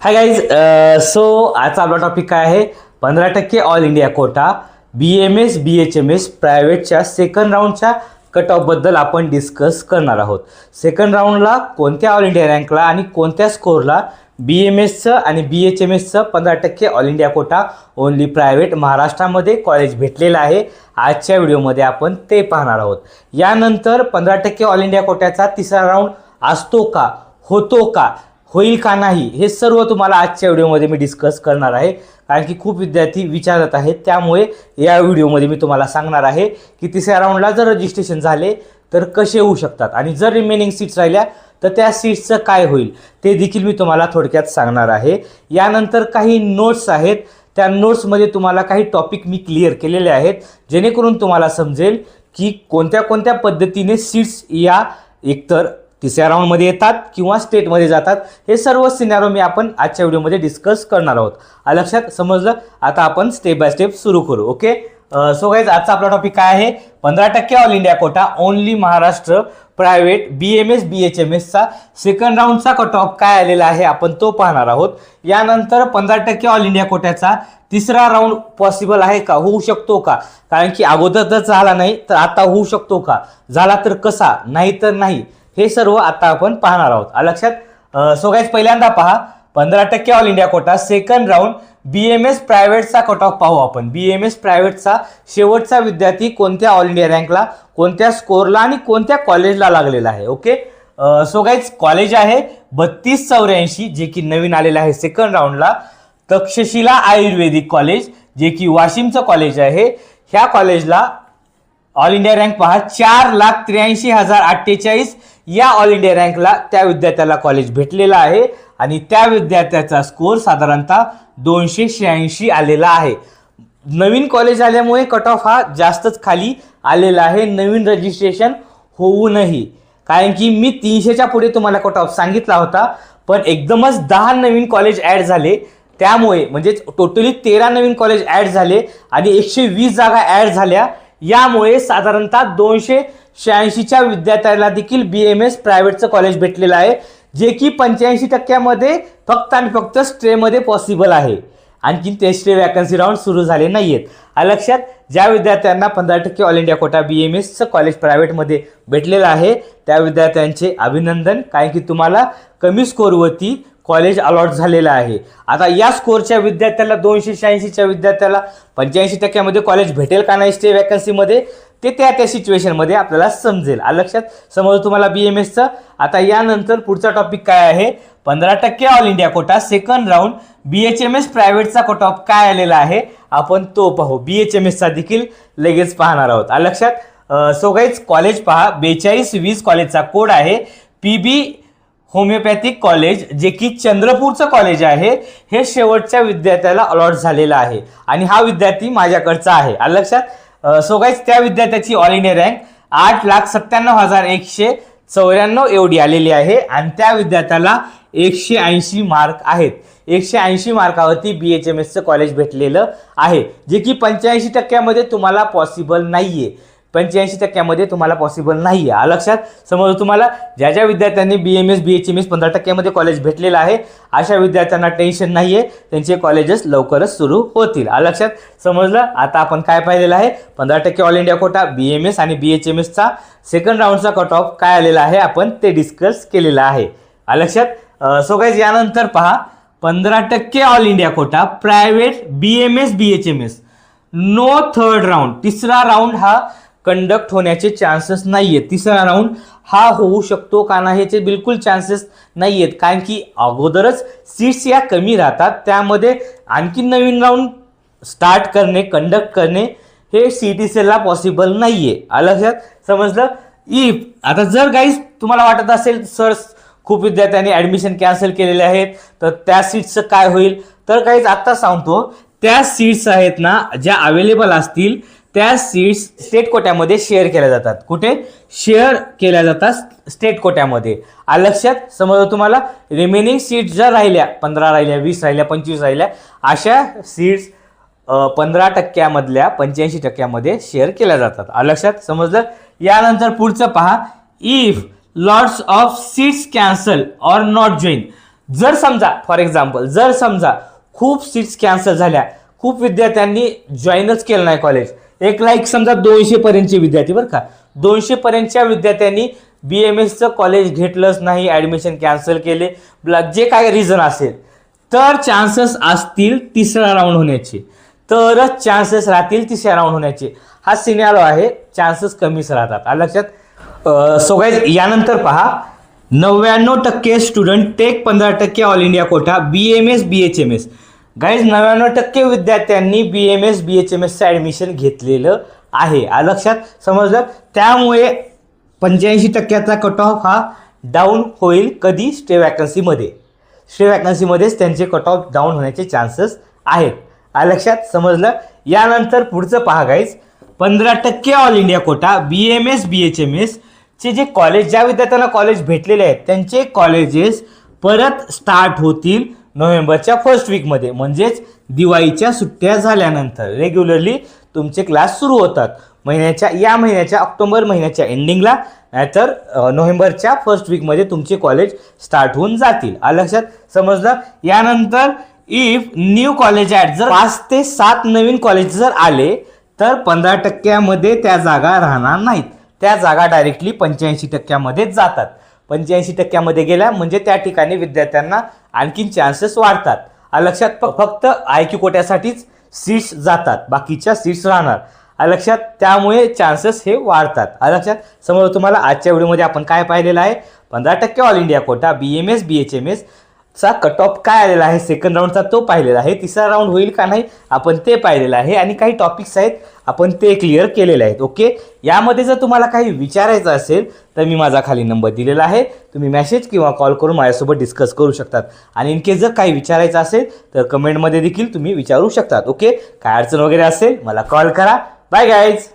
Hi guys so आजचा आपला topic काय आहे? पंधरा टक्के all India quota B M S B H M S प्रायव्हेटच्या second राऊंडच्या कट ऑफबद्दल आपण डिस्कस करणार आहोत. सेकंड राऊंडला कोणत्या ऑल इंडिया रँकला आणि कोणत्या स्कोरला बी एम एसचं आणि बी एच एम एसचं पंधरा टक्के all India quota only private महाराष्ट्रामध्ये कॉलेज भेटलेलं आहे? आजच्या व्हिडिओमध्ये आपण ते पाहणार आहोत. यानंतर पंधरा टक्के ऑल इंडिया कोट्याचा तिसरा राऊंड असतो का? होतो का? होईल का नाही हे सर्व तुम्हाला आजच्या व्हिडिओमध्ये मी डिस्कस करणार आहे. कारण की खूप विद्यार्थी विचारत आहेत त्यामुळे या व्हिडिओमध्ये मी तुम्हाला सांगणार आहे की तिसऱ्या राऊंडला जर रजिस्ट्रेशन झाले तर कसे होऊ शकतात? आणि जर रिमेनिंग सीट्स राहिल्या तर त्या सीट्सचं काय होईल? ते देखील मी तुम्हाला थोडक्यात सांगणार आहे. यानंतर काही नोट्स आहेत. त्या नोट्समध्ये तुम्हाला काही टॉपिक मी क्लिअर केलेले आहेत जेणेकरून तुम्हाला समजेल की कोणत्या कोणत्या पद्धतीने सीट्स या एकतर तिसऱ्या राऊंडमध्ये येतात किंवा स्टेटमध्ये जातात हे सर्व सिनारो मी आपण आजच्या व्हिडिओमध्ये डिस्कस करणार आहोत. लक्षात समजलं? आता आपण स्टेप बाय स्टेप सुरू करू ओके सो गाईज आजचा आपला टॉपिक काय आहे? पंधरा टक्के all India quota only Maharashtra private B M S B H M एसचा second राऊंडचा कट ऑफ काय आलेला आहे? आपण तो पाहणार आहोत. यानंतर पंधरा टक्के ऑल इंडिया कोट्याचा तिसरा राऊंड पॉसिबल आहे का? होऊ शकतो का? कारण की अगोदर जर झाला नाही तर आता होऊ शकतो का? झाला तर कसा? नाही तर नाही. हे सर्व आता आपण पाहणार आहोत. लक्षात सो गाईज पहिल्यांदा पहा पंधरा टक्के all India quota second round B M S प्रायव्हेटचा cut off पाहू आपण. बी एम एस प्रायव्हेटचा शेवटचा विद्यार्थी कोणत्या ऑल इंडिया रँकला कोणत्या स्कोरला आणि कोणत्या कॉलेजला लागलेला आहे ओके सो गाईज कॉलेज आहे बत्तीस चौऱ्याऐंशी जे की नवीन आलेलं आहे सेकंड राऊंडला तक्षशिला आयुर्वेदिक कॉलेज जे की वाशिमचं कॉलेज आहे. ह्या कॉलेजला ऑल इंडिया रँक पहा चार लाख त्र्याऐंशी हजार अठ्ठेचाळीस या ऑल इंडिया रँकला त्या विद्यार्थ्याला कॉलेज भेटलेलं आहे. आणि त्या विद्यार्थ्याचा स्कोर साधारणतः दोनशे शहाऐंशी आलेला आहे. नवीन कॉलेज आल्यामुळे कट ऑफ हा जास्तच खाली आलेला आहे. नवीन रजिस्ट्रेशन होऊनही कारण की मी तीनशेच्या पुढे तुम्हाला कट ऑफ सांगितला होता. पण एकदमच दहा नवीन कॉलेज ॲड झाले. त्यामुळे म्हणजेच टोटली तेरा नवीन कॉलेज ॲड झाले. आणि एकशे वीस जागा ॲड झाल्या. यामुळे साधारणतः दोनशे शहाऐंशीच्या विद्यार्थ्याला देखील बी एम एस प्रायव्हेटचं कॉलेज भेटलेलं आहे जे की पंच्याऐंशी टक्क्यामध्ये फक्त आणि फक्त स्ट्रेमध्ये पॉसिबल आहे. आणखी ते स्टे वॅकन्सी राऊंड सुरू झाले नाही आहेत आ लक्षात ज्या विद्यार्थ्यांना पंधरा टक्के all India quota B M एसचं कॉलेज प्रायव्हेटमध्ये भेटलेलं आहे त्या विद्यार्थ्यांचे अभिनंदन कारण की तुम्हाला कमी स्कोरवरती कॉलेज अलॉट झालेलं आहे. आता या स्कोरच्या विद्यार्थ्याला दोनशे शहाऐंशीच्या विद्यार्थ्याला पंच्याऐंशी टक्क्यामध्ये कॉलेज भेटेल का नाही स्टे वॅकन्सीमध्ये ते त्या त्या सिच्युएशनमध्ये आपल्याला समजेल. आ लक्षात? समज तुम्हाला बी एम एसचं आता यानंतर पुढचा टॉपिक काय आहे? पंधरा टक्के all India quota second round B H M S प्रायव्हेटचा cut off काय आलेला आहे? आपण तो पाहू. बी एच एम एसचा देखील लगेच पाहणार आहोत. आ लक्षात? सो कॉलेज पहा. बेचाळीस वीस कॉलेजचा कोड आहे. पी बी होमिओपॅथिक कॉलेज जे की चंद्रपूरचं कॉलेज आहे हे शेवटच्या विद्यार्थ्याला अलॉट झालेलं आहे. आणि हा विद्यार्थी माझ्याकडचा आहे. आ लक्षात? सो गाईज त्या विद्यार्थ्याची ऑल इंडिया रँक आठ लाख सत्त्याण्णव हजार एकशे चौऱ्याण्णव एवढी आलेली आहे आणि त्या विद्यार्थ्याला एकशे ऐंशी मार्क आहेत. एकशे ऐंशी मार्कावरती बी एच एम एसचं कॉलेज भेटलेलं आहे जे की पंच्याऐंशी टक्क्यामध्ये तुम्हाला पॉसिबल नाही आहे पंच्याऐंशी टक्क्यामध्ये तुम्हाला पॉसिबल नाही आहे. लक्षात? समज तुम्हाला ज्या ज्या विद्यार्थ्यांनी B M S B H M S पंधरा टक्क्यामध्ये कॉलेज भेटलेलं आहे अशा विद्यार्थ्यांना टेन्शन नाही आहे. त्यांचे कॉलेजेस लवकरच सुरू होतील. लक्षात? समजलं? आता आपण काय पाहिलेलं आहे? पंधरा टक्के all India quota B M S आणि बी एच एम एसचा सेकंड राऊंडचा कट ऑफ काय आलेला आहे? आपण ते डिस्कस केलेलं आहे. लक्षात? सो गाईज यानंतर पहा. पंधरा टक्के all India quota private B M S B H M S no third round तिसरा राऊंड हा कंडक्ट होण्याचे चान्सेस नाही आहेत तिसरा राऊंड हा होऊ शकतो का नाही याचे बिलकुल चान्सेस नाही आहेत कारण की अगोदरच सीट्स या कमी राहतात. त्यामध्ये आणखी नवीन राऊंड स्टार्ट करणे कंडक्ट करणे हे सी टी सीला पॉसिबल नाही आहे आलं लक्षात? समजलं? इफ आता जर काही तुम्हाला वाटत असेल सर खूप विद्यार्थ्यांनी ॲडमिशन कॅन्सल केलेले आहेत. तर त्या सीट्सचं काय होईल? तर काहीच आत्ता सांगतो. त्या सीट्स आहेत ना ज्या अवेलेबल असतील त्या सीट्स स्टेट कोट्यामध्ये शेअर केल्या जातात. कुठे? शेअर केल्या जातात स्टेट कोट्यामध्ये. आ लक्षात समजा तुम्हाला? रिमेनिंग सीट्स जर राहिल्या पंधरा राहिल्या वीस राहिल्या पंचवीस राहिल्या अशा सीट्स पंधरा टक्क्यामधल्या पंच्याऐंशी टक्क्यामध्ये शेअर केल्या जातात. आ लक्षात समजलं? यानंतर पुढचं पहा. If lots of seats cancel or not join जर समजा फॉर एक्झाम्पल जर समजा खूप सीट्स कॅन्सल झाल्या खूप विद्यार्थ्यांनी जॉईनच केलं नाही कॉलेज एक लाईक समजा दोनशे पर्यंतचे विद्यार्थी बरं का. दोनशे पर्यंतच्या विद्यार्थ्यांनी बी एम एसचं कॉलेज घेतलंच नाही ॲडमिशन कॅन्सल केले. जे काय रिझन असेल तर चान्सेस असतील तिसरा राऊंड होण्याचे. तरच चान्सेस राहतील तिसऱ्या राऊंड होण्याचे. हा सिनेरो आहे चान्सेस कमीच राहतात. आलं लक्षात? सो यानंतर पहा. नव्याण्णव टक्के स्टुडंट टेक पंधरा टक्के all India quota B M S B H M S guys नव्याण्णव टक्के विद्यार्थ्यांनी B M S B H M एसचं ॲडमिशन घेतलेलं आहे. लक्षात? समजलं? त्यामुळे पंच्याऐंशी टक्क्याचा कट ऑफ हा डाऊन होईल कधी? स्टे वॅकन्सीमध्ये स्टे वॅकन्सीमध्येच त्यांचे कट ऑफ डाऊन होण्याचे चान्सेस आहेत. लक्षात? समजलं? यानंतर पुढचं पहा गाईज पंधरा टक्के all India quota B M S B H M S चे जे कॉलेज ज्या विद्यार्थ्यांना कॉलेज भेटलेले आहेत त्यांचे कॉलेजेस परत स्टार्ट होतील. नोव्हेंबरच्या फर्स्ट वीकमध्ये म्हणजेच दिवाळीच्या सुट्ट्या झाल्यानंतर. रेग्युलरली तुमचे क्लास सुरू होतात. महिन्याच्या या महिन्याच्या ऑक्टोबर महिन्याच्या एंडिंगला नाहीतर नोव्हेंबरच्या फर्स्ट वीकमध्ये तुमचे कॉलेज स्टार्ट होऊन जातील. आलं लक्षात? समजलं? यानंतर इफ न्यू कॉलेज ॲट जर पाच ते सात नवीन कॉलेज जर आले तर पंधरा टक्क्यामध्ये त्या जागा राहणार नाहीत. त्या जागा डायरेक्टली पंच्याऐंशी टक्क्यामध्ये जातात. पंच्याऐंशी टक्क्यामध्ये गेल्या म्हणजे त्या ठिकाणी विद्यार्थ्यांना आणखीन चान्सेस वाढतात. लक्षात फक्त आय क्यू कोट्यासाठीच सीट्स जातात बाकीच्या सीट्स राहणार. लक्षात त्यामुळे चान्सेस हे वाढतात. लक्षात समोर तुम्हाला आजच्या व्हिडिओमध्ये आपण काय पाहिलेलं आहे? पंधरा टक्के all India quota B M S B H M S चा कट ऑफ काय आलेला आहे? सेकंड राऊंडचा तो पाहिलेला आहे. तिसरा राऊंड होईल का नाही? आपण ते पाहिलेलं आहे. आणि काही टॉपिक्स आहेत आपण ते क्लिअर केलेले आहेत. ओके यामध्ये जर तुम्हाला काही विचारायचं असेल तर मी माझा खाली नंबर दिलेला आहे. तुम्ही मेसेज किंवा कॉल करून माझ्यासोबत डिस्कस करू शकतात. आणि इन केस जर काही विचारायचं असेल तर कमेंटमध्ये देखील तुम्ही विचारू शकतात. ओके काय अडचण वगैरे असेल मला कॉल करा. Bye guys